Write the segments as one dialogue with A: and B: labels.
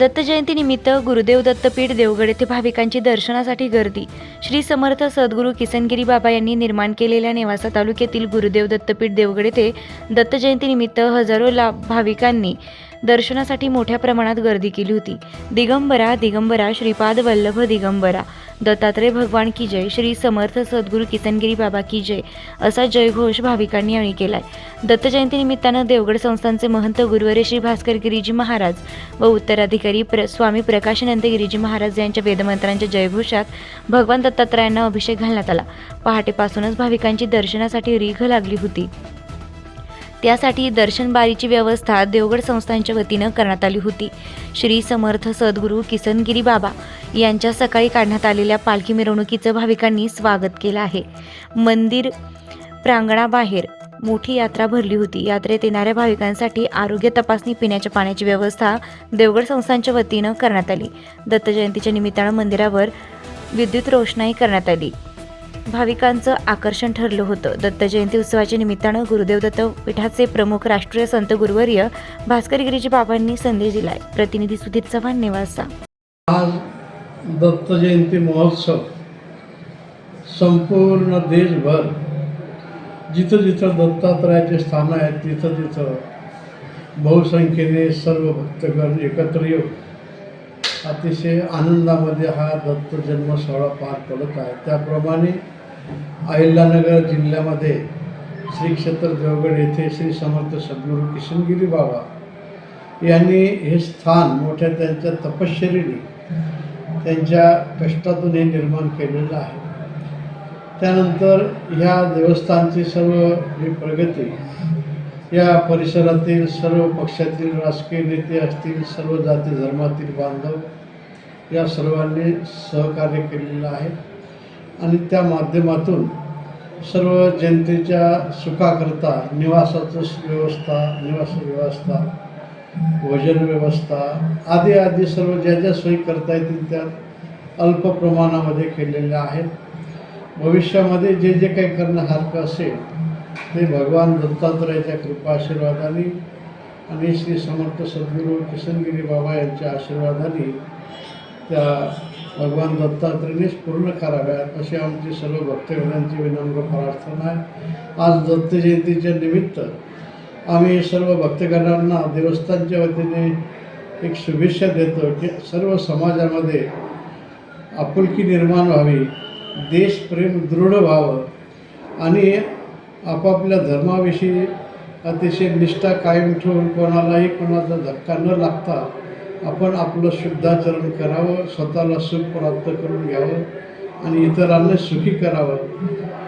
A: दत्त जयंतीनिमित्त गुरुदेव दत्तपीठ देवगड येथे भाविकांची दर्शनासाठी गर्दी. श्री समर्थ सद्गुरू किसनगिरी बाबा यांनी निर्माण केलेल्या नेवासा तालुक्यातील गुरुदेव दत्तपीठ देवगड येथे दत्त जयंतीनिमित्त हजारो ला भाविकांनी दर्शनासाठी मोठ्या प्रमाणात गर्दी केली होती. दिगंबरा दिगंबरा श्रीपाद वल्लभ दिगंबरा. दत्तात्रय भगवान की जय. श्री समर्थ सद्गुरू किसनगिरी बाबा की जय. असा जयघोष भाविकांनी यावेळी केलाय. दत्त जयंतीनिमित्तानं देवगड संस्थानचे महंत गुरुवारी श्री भास्कर गिरीजी महाराज व उत्तराधिकारी प्र स्वामी प्रकाशानंद गिरीजी महाराज यांच्या वेदमंत्रांच्या जयघोषात भगवान दत्तात्रयांना अभिषेक घालण्यात आला. पहाटेपासूनच भाविकांची दर्शनासाठी रीघ लागली होती. त्यासाठी दर्शनबारीची व्यवस्था देवगड संस्थांच्या वतीनं करण्यात आली होती. श्री समर्थ सद्गुरू किसनगिरी बाबा यांच्या सकाळी काढण्यात आलेल्या पालखी मिरवणुकीचं भाविकांनी स्वागत केलं आहे. मंदिर प्रांगणाबाहेर मोठी यात्रा भरली होती. यात्रेत येणाऱ्या भाविकांसाठी आरोग्य तपासणी पिण्याच्या पाण्याची व्यवस्था देवगड संस्थांच्या वतीनं करण्यात आली. दत्त जयंतीच्या निमित्तानं मंदिरावर विद्युत रोषणाई करण्यात आली. भाविकांचं आकर्षण ठरलं होतं. दत्त जयंती उत्सवाच्या निमित्तानं गुरुदेव दत्त पीठाचे प्रमुख राष्ट्रीय संत गुरुवर्य भास्कर गिरीजी बाबांनी संदेश दिलाय. प्रतिनिधी सुधीर चव्हाण नेवासा.
B: आज दत्त जयंती महोत्सव संपूर्ण देशभर जिथं जिथं दत्तात्रयाचे स्थान आहेत तिथं तिथं बहुसंख्येने सर्व भक्तगण एकत्र येऊन अतिशय आनंदामध्ये हा दत्त जन्म सोहळा पार पडत आहे. त्याप्रमाणे अहिल्यानगर जिल्ह्यामध्ये श्री क्षेत्र देवगड येथे श्री समर्थ सद्गुरू किशनगिरी बाबा यांनी हे स्थान मोठ्या त्यांच्या तपश्चरीने त्यांच्या कष्टातून हे निर्माण केलेलं आहे. त्यानंतर ह्या देवस्थानची सर्व ही प्रगती या परिसरातील सर्व पक्षातील राजकीय नेते असतील सर्व जाती धर्मातील बांधव या सर्वांनी सहकार्य केलेलं आहे. आणि त्या माध्यमातून सर्व जनतेच्या सुखाकरता निवासाचं व्यवस्था निवास व्यवस्था भोजन व्यवस्था आदी आदी सर्व ज्या ज्या सोयी करता येतील त्या अल्प प्रमाणामध्ये केलेल्या आहेत. भविष्यामध्ये जे जे काही करणं हरकं असेल ते भगवान दत्तात्रयाच्या कृपा आशीर्वादाने आणि श्री समर्थ सद्गुरू किशनगिरी बाबा यांच्या आशीर्वादाने त्या भगवान दत्तात्रयानेच पूर्ण कराव्यात अशी आमची सर्व भक्तगणांची विनम्र प्रार्थना आहे. आज दत्त जयंतीच्या निमित्त आम्ही सर्व भक्तगणांना देवस्थानच्या वतीने एक शुभेच्छा देतो की सर्व समाजामध्ये आपुलकी निर्माण व्हावी देशप्रेम दृढ व्हावं आणि आपापल्या धर्माविषयी अतिशय निष्ठा कायम ठेवून कोणालाही कोणाचा धक्का न लागता आपण आपलं शुद्धाचरण करावं स्वतःला सुख प्राप्त करून घ्यावं आणि इतरांना सुखी करावं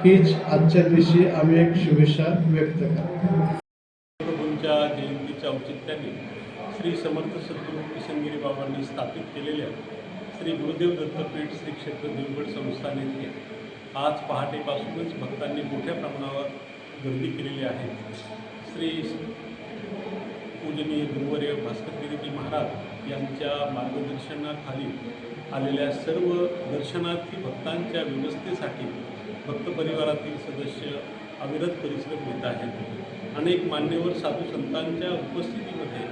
B: हीच आजच्या दिवशी आम्ही एक शुभेच्छा व्यक्त करा
C: प्रभूंच्या जयंतीच्या औचित्याने श्री समर्थ सद्गुरू किशनगिरी बाबांनी स्थापित केलेल्या श्री गुरुदेव दत्तपीठ श्री क्षेत्र देवगड संस्थान येथे आज पहाटेपासूनच भक्तांनी मोठ्या प्रमाणावर गर्दी केलेली आहे. श्री पूजनीय गुरुवर्य भास्करगिरीजी महाराज यांच्या मार्गदर्शनाखाली आलेल्या सर्व दर्शनार्थी भक्तांच्या व्यवस्थेसाठी भक्त परिवारातील सदस्य अविरत परिश्रम घेत आहेत. अनेक मान्यवर साधू संतांच्या उपस्थितीमध्ये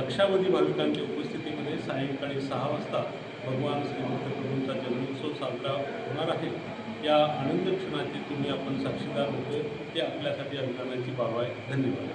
C: लक्षावधी भाविकांच्या उपस्थितीमध्ये सायंकाळी सहा वाजता भगवान श्री प्रभूंचा जन्मोत्सव साजरा होणार आहे. या आनंद क्षणाची तुम्ही आपण साक्षीदार होतो ते आपल्यासाठी अभिमानाची बाब आहे. धन्यवाद.